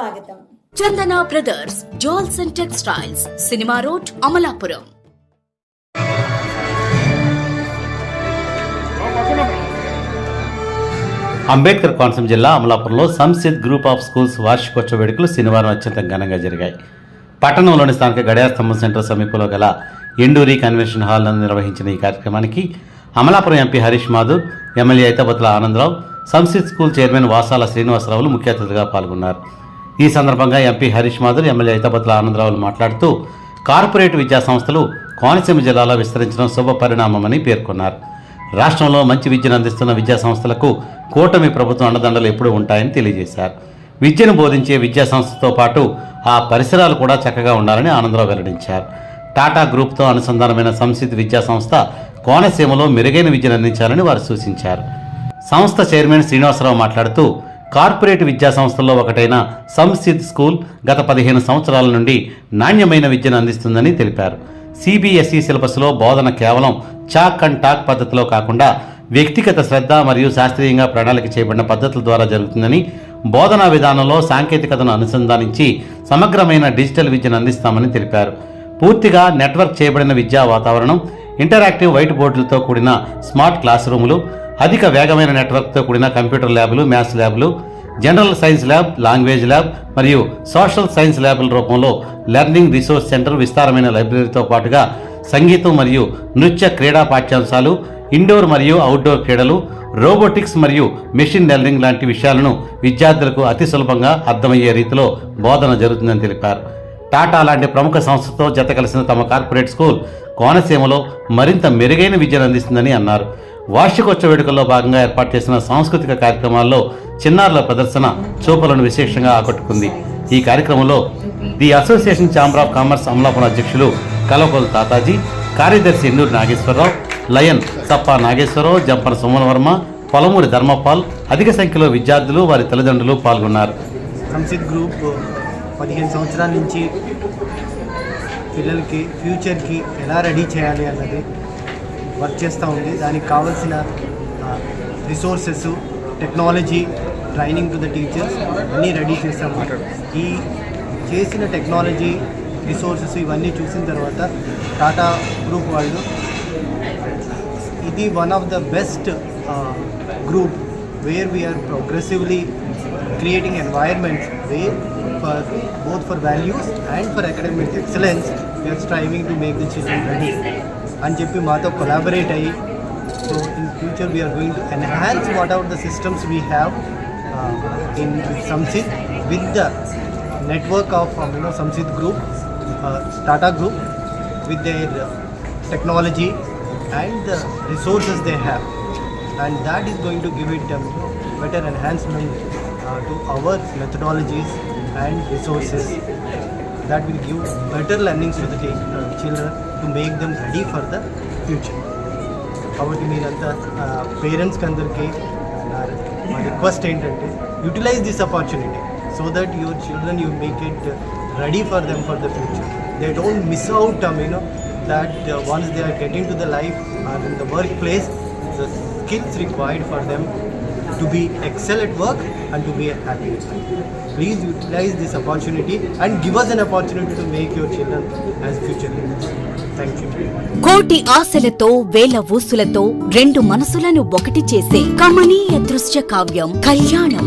స్వాగతం. Chandana brothers jewels and textiles cinema road Amalapuram. Ambedkar Konaseema జిల్లా అమలాపురంలో సంసిద్ group of schools వార్షికోత్సవ వేడుకలు శనివారం అత్యంత ఘనంగా జరిగాయి. పట్టణంలోని స్థానిక గడియార స్తంభం సెంటర్ సమీపంలో గల ఎండూరి కన్వెన్షన్ హాల్ నందు నిర్వహించిన ఈ కార్యక్రమానికి Amalapuram MP Harish Madhav MLA Aithabathula Anandarao Samsid school chairman Vasala శ్రీనివాసరావులు ముఖ్య అతిథిగా పాల్గొన్నారు. ఈ సందర్భంగా ఎంపీ హరీష్ మాధురి ఎమ్మెల్యే ఐతబతుల ఆనందరావులు మాట్లాడుతూ కార్పొరేట్ విద్యా సంస్థలు కోనసీమ జిల్లాలో విస్తరించడం శుభ పరిణామమని పేర్కొన్నారు. రాష్ట్రంలో మంచి విద్యను అందిస్తున్న విద్యా సంస్థలకు కూటమి ప్రభుత్వం అండదండలు ఎప్పుడూ ఉంటాయని తెలియజేశారు. విద్యను బోధించే విద్యా సంస్థతో పాటు ఆ పరిసరాలు కూడా చక్కగా ఉండాలని ఆనందరావు వెల్లడించారు. టాటా గ్రూప్తో అనుసంధానమైన సంసిద్ధి విద్యా సంస్థ కోనసీమలో మెరుగైన విద్యను అందించాలని వారు సూచించారు. సంస్థ చైర్మన్ శ్రీనివాసరావు మాట్లాడుతూ కార్పొరేట్ విద్యా సంస్థల్లో ఒకటైన సంసిద్ స్కూల్ గత పదిహేను సంవత్సరాల నుండి నాణ్యమైన విద్యను అందిస్తుందని తెలిపారు. సిబిఎస్ఈ సిలబస్లో బోధన కేవలం చాక్ అండ్ టాక్ పద్ధతిలో కాకుండా వ్యక్తిగత శ్రద్ధ మరియు శాస్త్రీయంగా ప్రణాళిక చేయబడిన పద్ధతుల ద్వారా జరుగుతుందని బోధనా విధానంలో సాంకేతికతను అనుసంధానించి సమగ్రమైన డిజిటల్ విద్యను అందిస్తామని తెలిపారు. పూర్తిగా నెట్వర్క్ చేయబడిన విద్యా వాతావరణం ఇంటరాక్టివ్ వైట్ బోర్డులతో కూడిన స్మార్ట్ క్లాస్ రూములు అధిక వేగమైన నెట్వర్క్తో కూడిన కంప్యూటర్ ల్యాబ్లు మ్యాథ్స్ ల్యాబ్లు general science lab language lab మరియు సోషల్ సైన్స్ ల్యాబ్ల రూపంలో లెర్నింగ్ రిసోర్స్ సెంటర్ విస్తారమైన లైబ్రరీతో పాటుగా సంగీతం మరియు నృత్య క్రీడా పాఠ్యాంశాలు ఇండోర్ మరియు అవుట్డోర్ క్రీడలు రోబోటిక్స్ మరియు మెషిన్ లెర్నింగ్ లాంటి విషయాలను విద్యార్థులకు అతి సులభంగా అర్థమయ్యే రీతిలో బోధన జరుగుతుందని తెలిపారు. టాటా లాంటి ప్రముఖ సంస్థతో జత కలిసిన తమ కార్పొరేట్ స్కూల్ కోనసీమలో మరింత మెరుగైన విద్యను అందిస్తుందని అన్నారు. వార్షికోత్సవ వేడుకల్లో భాగంగా ఏర్పాటు చేసిన సాంస్కృతిక కార్యక్రమాల్లో చిన్నారుల ప్రదర్శన చూపలను విశేషంగా ఆకట్టుకుంది. ఈ కార్యక్రమంలో the association chamber of commerce Amalapuram అధ్యక్షులు కలవకొల్ తాతాజీ కార్యదర్శి ఎన్నూరు నాగేశ్వరరావు లయన్ సప్పా నాగేశ్వరరావు జంపన సుమన్ వర్మ పొలమూరి ధర్మపాల్ అధిక సంఖ్యలో విద్యార్థులు వారి తల్లిదండ్రులు పాల్గొన్నారు. సంసిద్ గ్రూప్ పదిహేను సంవత్సరాల నుంచి పిల్లలకి ఫ్యూచర్కి ఎలా రెడీ చేయాలి అన్నది వర్క్ చేస్తూ ఉంది. దానికి కావాల్సిన resources technology training to the teachers అన్నీ రెడీ చేస్తాం ఈ చేసిన టెక్నాలజీ రిసోర్సెస్ ఇవన్నీ చూసిన తర్వాత టాటా గ్రూప్ వాళ్ళు ఇది one of the best group where we are progressively creating environments where for both for values and for academic excellence we are striving to make the children ready అని చెప్పి మాతో collaborate అయ్యి so in future we are going to enhance whatever the systems we have in Samsidh with the network of you know Samsidh group Tata group with their uh, technology and the resources they have and that is going to give it um, better enhancement uh, to our methodologies and resources that will give better learnings to the ta- uh, children to make them ready for the future కాబట్టి మీరంతా పేరెంట్స్కి అందరికీ నా మా request ఏంటంటే utilise this opportunity so that your children you make it ready for them for the future they don't miss out you know that uh, once they are getting to the life or in the workplace, the skills required for them to be excel at work and to be happy at life. Please utilize this opportunity and give us an opportunity to make your children as future leaders. Thank you. కోటి ఆశలతో వేల ఊసులతో రెండు మనసులను ఒకటి చేసే కమనీయ దృశ్య కావ్యం కళ్యాణం